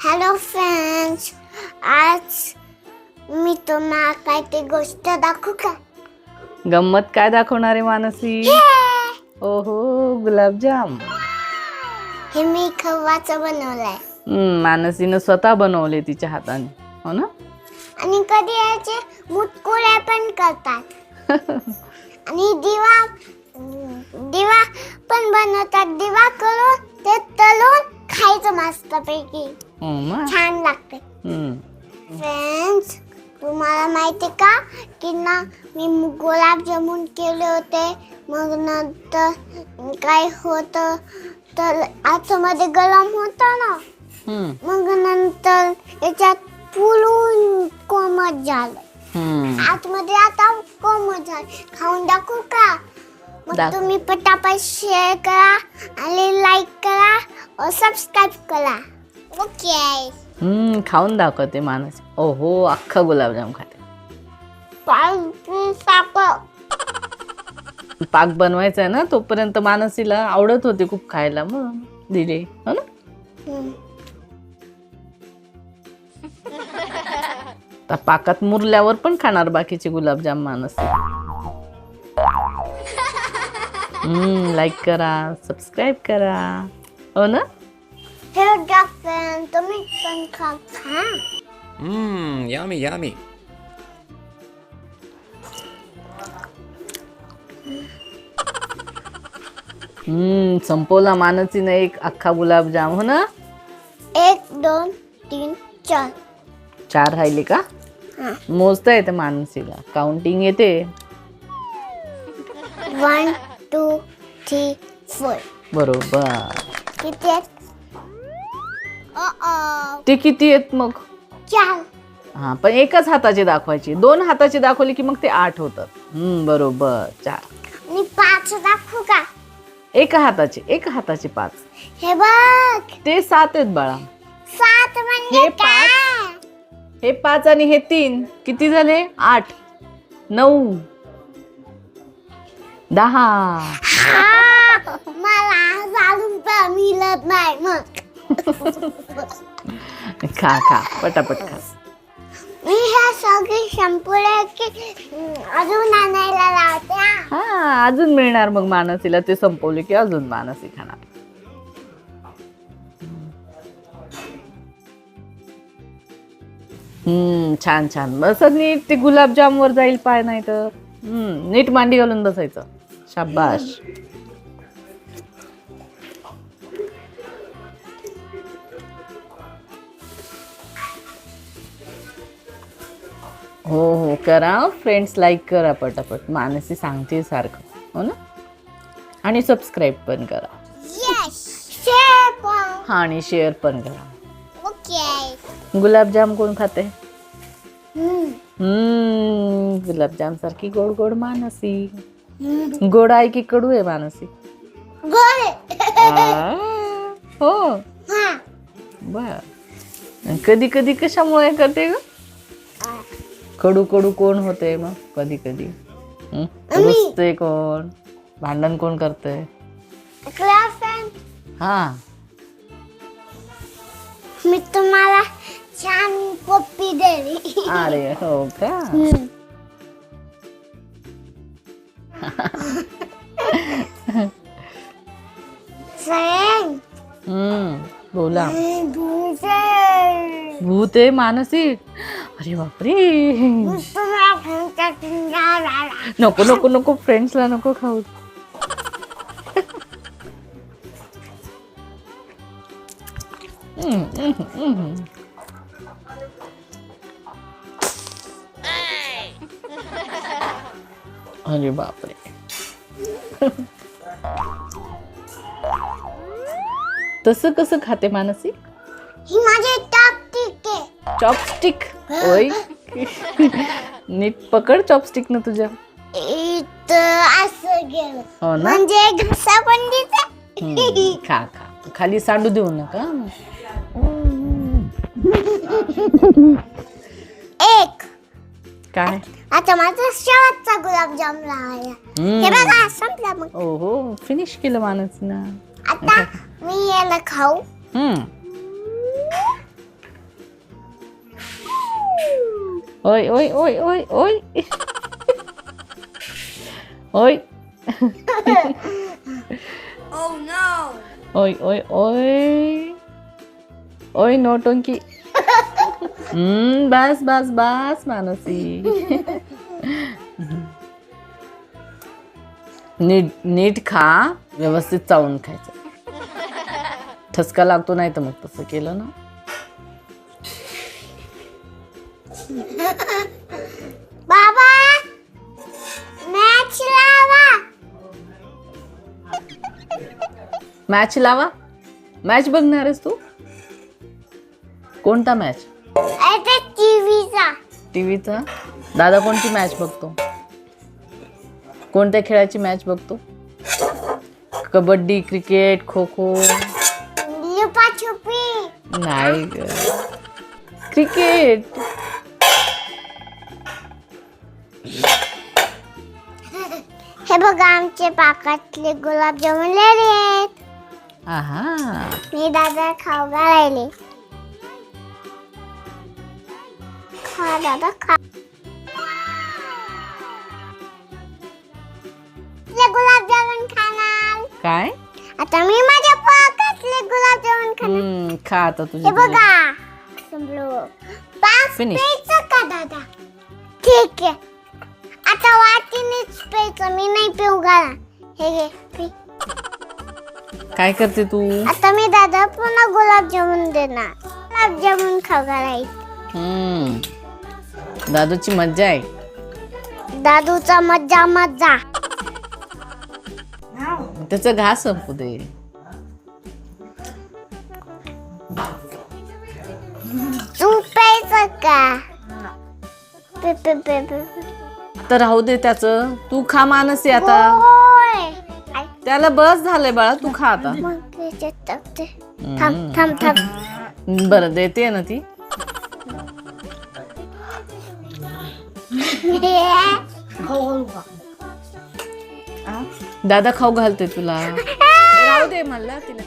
Hello friends आज मी तुम्हाला काय ते गोष्ट दाखवू का? गंमत काय दाखवणार आहे मानसी? ओहो गुलाबजाम. हे मी खव्वाचं बनवलंय. हम्म, मानसीनं स्वतः बनवले तिच्या हाताने. हो ना? आणि कधी याचे मुटकुळे पण करतात. आणि दिवा दिवा पण बनवतात. दिवा करून ते तळून खायचं हो ना छान लागते हम्म. फ्रेंड्स तुम्हाला माहिती का की ना मी गुलाबजामुन केले होते मग नंतर काय होतं तर आतमध्ये गरम होतं ना हम्म. मग नंतर याच्यात फुलून कोमट झालं हम्म. आतमध्ये आता कोमट झालं खाऊन दाखवू का मग. तुम्ही पटापट शेअर करा आणि सबस्क्राईब करा. ओके हम्म, खाऊन दाखवते मानसी ओहो अख्खा गुलाबजाम खाते. पाक बनवायचा आहे ना तोपर्यंत मानसीला आवडत होते खूप खायला मग दिले हो ना. आता पाकात मुरल्यावर पण खाणार बाकीचे गुलाबजाम मानसी. हम्म लाईक करा सबस्क्राईब करा. हो ना? हे डॉक्टर तुम्ही पण खा खा Mmm, yummy, yummy. हम्म संपवला मानसीने एक अख्खा गुलाबजाम हो ना एक दोन तीन चार चार राहिले का हा मोजता येते मानसीला काउंटिंग येते वन टू थ्री फोर बरोबर किती आहेत ते किती आहेत मग? चार. हा पण एकच हाताची दाखवायची. दोन हाताची दाखवली की मग ते आठ होतात. हम्म बरोबर. चार. आणि पाच दाखवू का? एका हाताची एका हाताची पाच. हे बघ. ते सात आहेत बाळा. सात म्हणजे हे काय? हे पाच आणि हे तीन. किती झाले? आठ. नऊ. दहा. हा, मला जाणून पण मिळत नाही मग. खा खा पटापट खा. मी हे सगळे संपले की अजून आणायला लावते हा. हा अजून मिळणार मग मानसीला ते संपवले की अजून मानसी खाणार. हम्म छान छान. बस नीट ते गुलाबजाम वर जाईल पाय नाही तर हम्म नीट मांडी घालून बसायचं. शाबाश हो हो करा फ्रेंड्स लाईक करा पटापट मानसी सांगते सारखं हो ना आणि सबस्क्राईब पण करा पण. हा आणि शेअर पण करा. गुलाबजाम कोण खाते हम्म. गुलाबजाम सारखी गोड गोड मानसी. गोड आहे की कडू आहे मानसी. आ, हो हा. बर कधी कधी कशामुळे करते ग कडू कडू कोण होते मग कधी कधी. रुसते कोण? भांडण कोण करते? हा. मी तुम्हाला छान पप्पी दिली अरे हो का? भूत आहे मानसिक. अरे बापरे. नको नको नको फ्रेंड्सला नको खाऊ. अरे बापरे. तसं कसं खाते मानसिक? ही माझी टाकटिक आहे. चॉपस्टिक ओय. नीट पकड चॉपस्टिक ना तुझ्या. इथं असं गेलं हो ना? म्हणजे घसा पण दिसते हम्म, खा खा. खाली सांडू देऊ नका. एक. काय? आता माझा शेवटचा गुलाबजाम राहिला. हम्म. हे बघा संपला मग. ओहो फिनिश केलं मानस ना. आता मी याला खाऊ. हम्म. Oy oy oy oy oy. oy. oh no. Oy oy oy. Oy नोटंकी हम्म बस बस बस मानसी नीट नीट खा व्यवस्थित चावून खायचं ठसका लागतो नाही तर मग तसं केलं ना बाबा मॅच लावा. मॅच लावा? मॅच बघणार आहेस तू? कोणता मॅच टीव्हीचा. टीव्हीचा? दादा कोणती मॅच बघतो? कोणत्या खेळाची मॅच बघतो? कबड्डी क्रिकेट खो खो. लुपाछुपी. नाही ग. क्रिकेट हे बघा आमचे पाकातले गुलाबजामुन रेडी आहेत. आहा. मी दादा खाऊ घालायले. खा दादा खा. ले गुलाबजामुन खाणार. काय? आता मी माझ्या पाकातले गुलाबजामुन खाणार. हम्म, खा आता तुझी बघा. संपलो. पाच Finish. प्यायचं का दादा? ठीक आहे. प्यायचं मी नाही पिऊ घाला. हे घे पी. काय करते तू? आता मी दादा पुन्हा गुलाबजामुन देणार. गुलाबजामुन खाऊ घालायचं हम्म. दादूची मज्जा आहे. दादूचा मज्जा मज्जा. त्याचं घास संपू दे. तू प्यायचं का? पे पे पे पे. तर राहू दे त्याचं. तू खा मानसी आता. होय. त्याला बस झालंय बाळा तू खा आता. मग त्याच्यात टाकते. थांब थांब थांब. बरं देते ना ती. दादा खाऊ घालते तुला. राहू दे मला तिला.